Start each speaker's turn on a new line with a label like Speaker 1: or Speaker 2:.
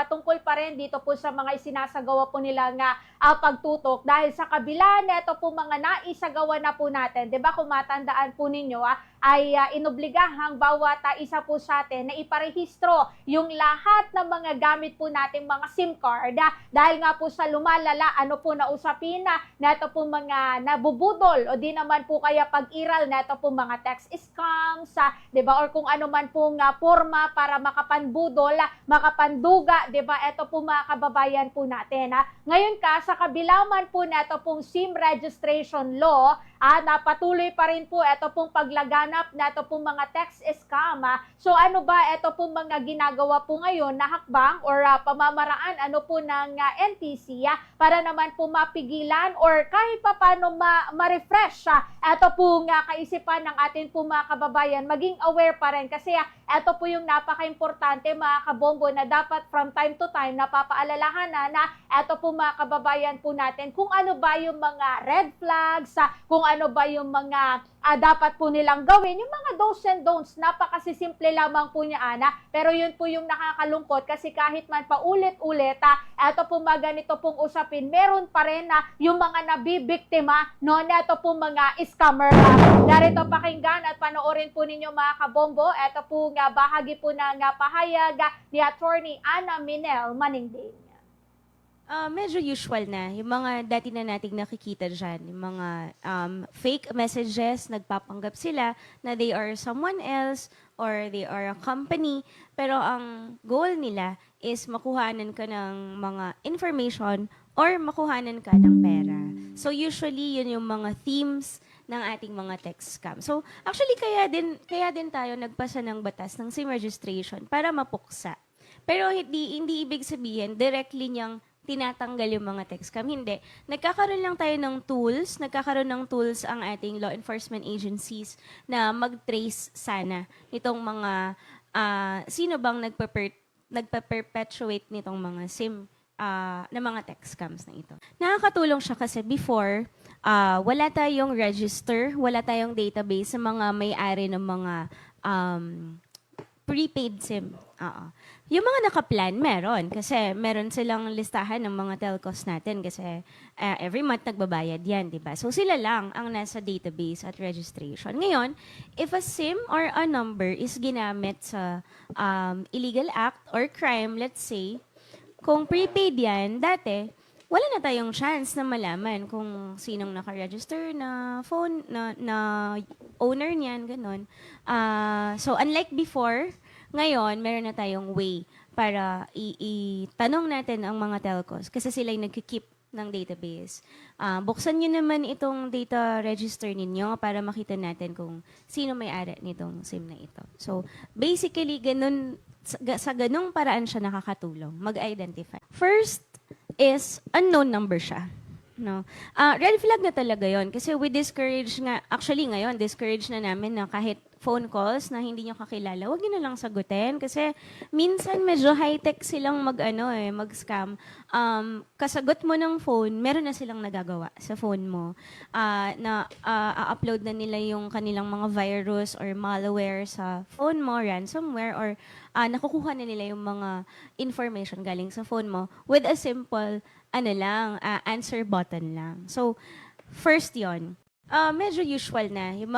Speaker 1: patungkol pa rin dito po sa mga isinasagawa po nila nga ah, pagtutok dahil sa kabila neto po mga naisagawa na po natin, 'di ba? Kung matandaan po ninyo ah, ay ah, inobligahang bawat ah, isa po sa atin na iparehistro yung lahat ng mga gamit po nating mga SIM card ah, dahil nga po sa lumalala ano po na usapin na neto po mga nabubudol o di naman po kaya pag-iral neto po mga text scams sa 'di ba or kung ano man po nga forma para makapanbudol, ah, makapanduga, 'di ba? Ito po mga kababayan po natin ha. Ngayon ka sa kabila man po neto pong SIM registration law, ah, napatuloy pa rin po ito pong paglaganap na ito pong mga text scam. ah. So ano ba ito pong mga ginagawa po ngayon na hakbang or ah, pamamaraan ano po ng ah, NTC ah, para naman po mapigilan or kahit pa paano ma- ma-refresh ah, ito po nga kaisipan ng atin po mga kababayan, maging aware pa rin kasi ah, ito po yung napaka-importante mga kabombo na dapat from time to time napapaalalahanan na ito po mga kababayan po natin kung ano ba yung mga red flags, ah, kung ano ba yung mga ah, dapat po nilang gawin, yung mga do's and don'ts, napakasisimple lamang po niya, Ana. Pero yun po yung nakakalungkot kasi kahit man paulit-ulit, ah, eto po mga ganito pong usapin, meron pa rin na yung mga nabibiktima, no, neto po mga scammer. ah. Narito pakinggan at panoorin po ninyo mga kabombo, eto po nga bahagi po ng ah, pahayag ah, ni Attorney Ana Minel Maningding.
Speaker 2: Ah, medyo usual na. Yung mga dati na nating nakikita dyan, yung mga um, fake messages, nagpapanggap sila na they are someone else or they are a company. Pero ang goal nila is makuhanan ka ng mga information or makuhanan ka ng pera. So usually, yun yung mga themes ng ating mga text scam. So actually, kaya din, kaya din tayo nagpasa ng batas ng SIM registration para mapuksa. Pero hindi, hindi ibig sabihin, directly niyang tinatanggal yung mga text scam. Hindi. Nagkakaroon lang tayo ng tools, nagkakaroon ng tools ang ating law enforcement agencies na mag-trace sana nitong mga, ah, sino bang nagpa-per- nagpa-perpetuate nitong mga SIM ah, na mga text scams na ito. Nakakatulong siya kasi before, ah, wala tayong register, wala tayong database sa mga may-ari ng mga um, prepaid SIM. Oo. Yung mga naka-plan, meron. Kasi meron silang listahan ng mga telcos natin kasi uh, every month nagbabayad yan, di ba? So sila lang ang nasa database at registration. Ngayon, if a SIM or a number is ginamit sa um, illegal act or crime, let's say, kung prepaid yan, dati, wala na tayong chance na malaman kung sinong naka-register na phone, na, na owner niyan, ganun. Ah, so, unlike before, ngayon, meron na tayong way para itanong natin ang mga telcos kasi sila yung nagkikip ng database. Ah, buksan nyo naman itong data register ninyo para makita natin kung sino may-ari nitong SIM na ito. So, basically, ganun, sa, sa ganung paraan siya nakakatulong, mag-identify. First is unknown number siya. No. Ah, red flag na talaga 'yon kasi we discourage nga actually ngayon discourage na namin na kahit phone calls na hindi nyo kakilala, wag niyo na lang sagutin kasi minsan medyo high-tech silang mag-ano eh, mag-scam. Um, kasagot mo ng phone, meron na silang nagagawa sa phone mo. Ah, na ah, upload na nila yung kanilang mga virus or malware sa phone mo, ransomware or ah, nakukuha na nila yung mga information galing sa phone mo with a simple ano lang, ah, answer button lang. So, first yon. Ah, medyo usual na. Yung